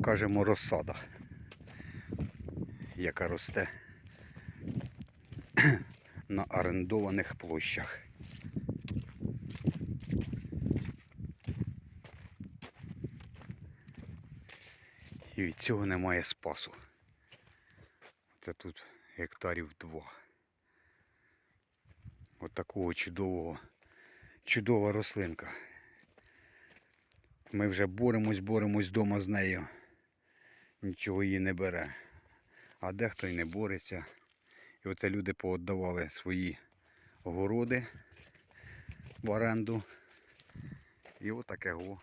покажемо розсада, яка росте на орендованих площах. І від цього немає спасу. Це тут гектарів два. От такого чудового, чудова рослинка. Ми вже боремось, боремось вдома з нею. Нічого її не бере. А дехто й не бореться. І оце люди поотдавали свої городи в оренду. І отаке го.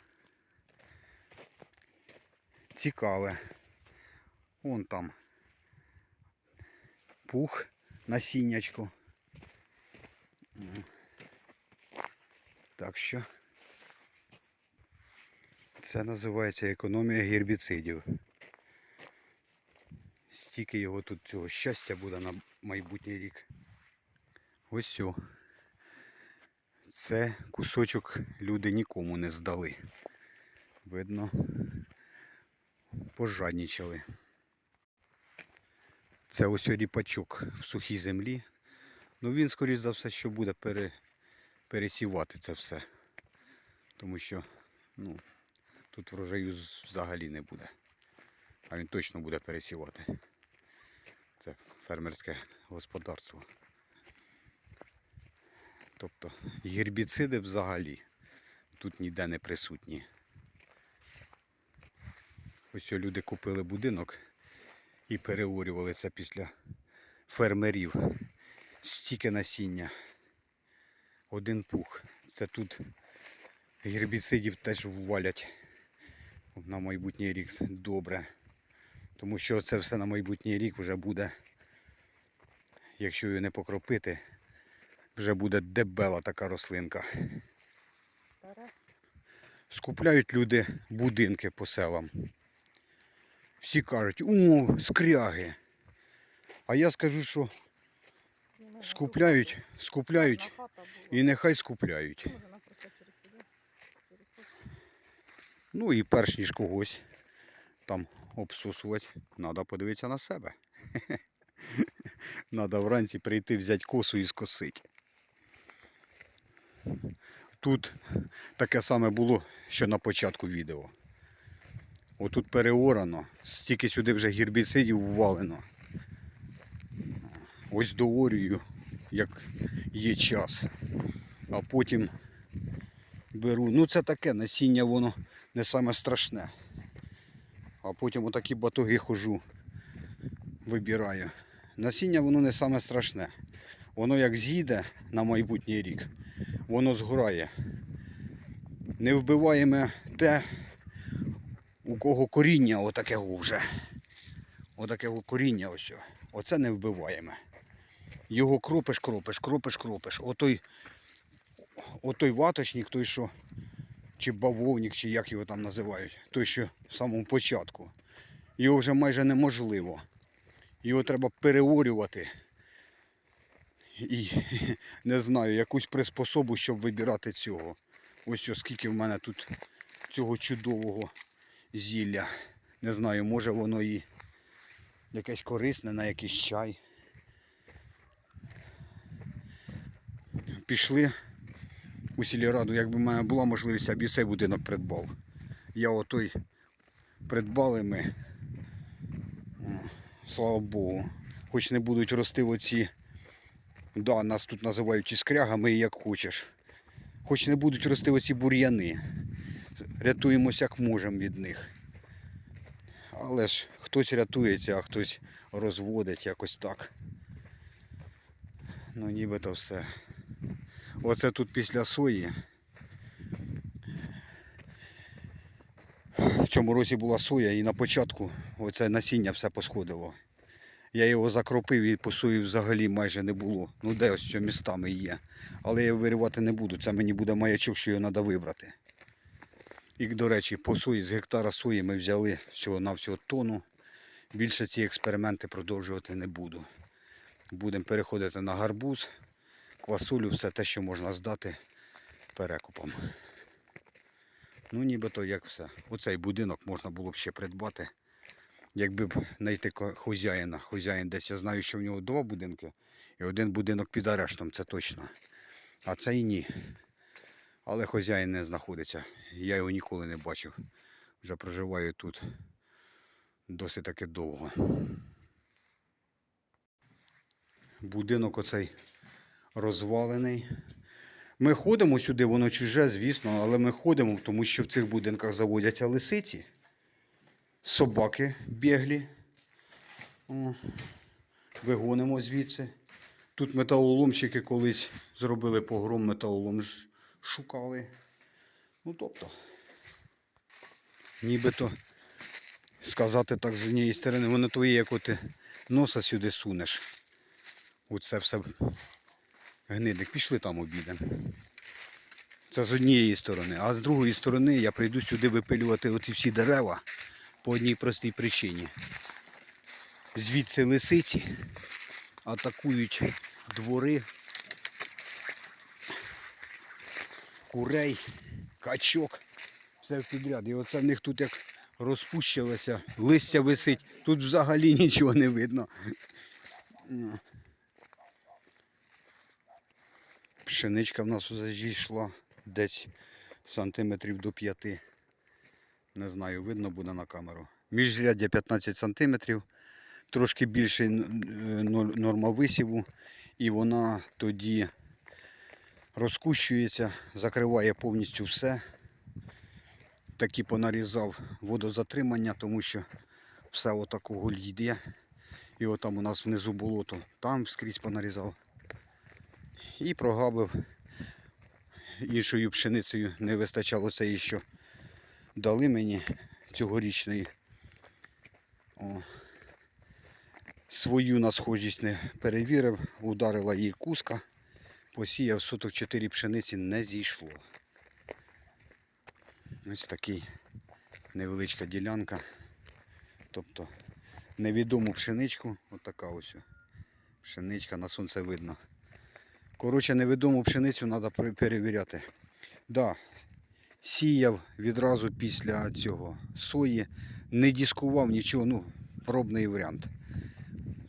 Цікаве. Вон там пух насіннячко. М. Так що це називається економія гербіцидів. Стільки його тут цього щастя буде на майбутній рік. Ось все. Це кусочок люди нікому не здали. Видно, пожаднічали. Це ось ріпачок в сухій землі. Ну він, скоріш за все, що буде пере, пересівати це все. Тому що ну, тут врожаю взагалі не буде. А він точно буде пересівати. Це фермерське господарство. Тобто гербіциди взагалі тут ніде не присутні. Ось люди купили будинок і переорювали це після фермерів. Стільки насіння. Один пух. Це тут гербіцидів теж ввалять на майбутній рік добре. Тому що це все на майбутній рік вже буде, якщо її не покропити, вже буде дебела така рослинка. Скупляють люди будинки по селам. Всі кажуть, о, скряги. А я скажу, що скупляють, скупляють і нехай скупляють. Ну і перш ніж когось там обсусувати, треба подивитися на себе. Треба вранці прийти, взяти косу і скосити. Тут таке саме було, що на початку відео. Отут переорано, стільки сюди вже гербіцидів ввалено. Ось доорюю, як є час. А потім беру. Ну це таке насіння воно не саме страшне. А потім отакі батоги хожу, вибираю. Насіння воно не саме страшне. Воно як з'їде на майбутній рік, воно згорає. Не вбиваємо те, у кого коріння отаке вже. Отаке коріння ось. Оце не вбиваємо. Його кропиш, кропиш, кропиш, кропиш. Отой, отой ваточник, той, що чи бавовник, чи як його там називають, той, що в самому початку. Його вже майже неможливо. Його треба переорювати. І не знаю, якусь приспособу, щоб вибирати цього. Ось ось скільки в мене тут цього чудового зілля. Не знаю, може воно і якесь корисне на якийсь чай. Пішли у сільраду, якби в мене була можливість, я б і цей будинок придбав. Я отой придбали ми. Слава Богу. Хоч не будуть рости оці. Да, нас тут називають іскрягами як хочеш. Хоч не будуть рости оці бур'яни. Рятуємося як можемо від них. Але ж хтось рятується, а хтось розводить якось так. Ну нібито все. Оце тут після сої. В цьому році була соя і на початку оце насіння все посходило. Я його закропив і по сої взагалі майже не було. Ну де ось що містами є. Але я його виривати не буду. Це мені буде маячок, що його треба вибрати. І, до речі, по сої з гектара сої ми взяли всього-навсього тонну. Більше ці експерименти продовжувати не буду. Будемо переходити на гарбуз, квасолю, все те, що можна здати перекупом. Ну, нібито як все. Оцей будинок можна було б ще придбати. Якби б знайти хазяїна. Хазяїн десь я знаю, що в нього два будинки. І один будинок під арештом, це точно. А цей ні. Але хазяїн не знаходиться. Я його ніколи не бачив. Вже проживаю тут досить таки довго. Будинок оцей розвалений. Ми ходимо сюди, воно чуже, звісно, але ми ходимо, тому що в цих будинках заводяться лисиці, собаки біглі. Вигонимо звідси. Тут металоломщики колись зробили погром, металолом шукали. Ну, тобто, нібито сказати так з однієї сторони, воно твоє, як от ти носа сюди сунеш. Оце все гнидик. Пішли там обідемо. Це з однієї сторони. А з другої сторони я прийду сюди випилювати оці всі дерева по одній простій причині. Звідси лисиці атакують двори, курей, качок. Все в підряд. І оце в них тут як розпущилося, листя висить. Тут взагалі нічого не видно. Ну. Пшеничка в нас вже зійшла десь сантиметрів до 5. Не знаю, видно буде на камеру. Міжряддя 15 сантиметрів, трошки більше норма висіву, і вона тоді розкущується, закриває повністю все. Такі понарізав водозатримання, тому що все отакого йде. І отам у нас внизу болото, там скрізь понарізав і прогабив іншою пшеницею. Не вистачало цієї, що дали мені цьогорічної. О. Свою на схожість не перевірив, ударила її куска, посіяв соток 4 пшениці, не зійшло. Ось такий невеличка ділянка. Тобто невідому пшеничку, отака ось пшеничка, на сонце видно. Коротше, невідому пшеницю треба перевіряти. Да, сіяв відразу після цього сої, не дискував нічого, ну, пробний варіант.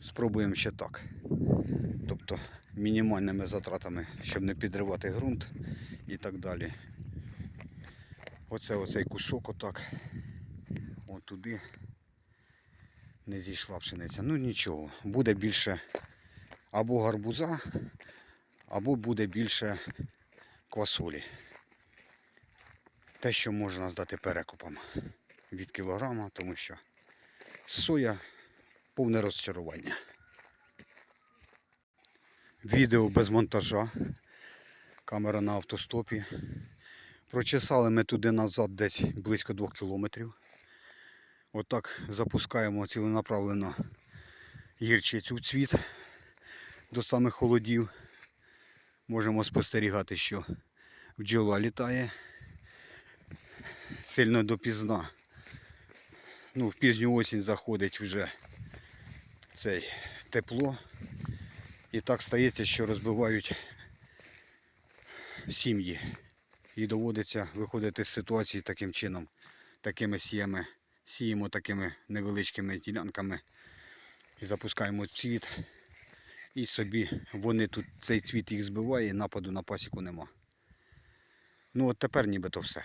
Спробуємо ще так. Тобто мінімальними затратами, щоб не підривати ґрунт і так далі. Оце оцей кусок отак. От туди не зійшла пшениця. Ну нічого, буде більше або гарбуза, або буде більше квасолі. Те, що можна здати перекупом від кілограма, тому що соя повне розчарування. Відео без монтажа. Камера на автостопі. Прочесали ми туди назад десь близько 2 кілометрів. Отак запускаємо ціленаправлено гірчицю в цвіт до самих холодів. Можемо спостерігати, що бджола літає сильно допізна. Ну, в пізню осінь заходить вже цей тепло. І так стається, що розбивають сім'ї. І доводиться виходити з ситуації таким чином, такими сіями, сіємо такими невеличкими ділянками і запускаємо цвіт. І собі вони тут цей цвіт їх збиває, нападу на пасіку нема. Ну от тепер нібито все.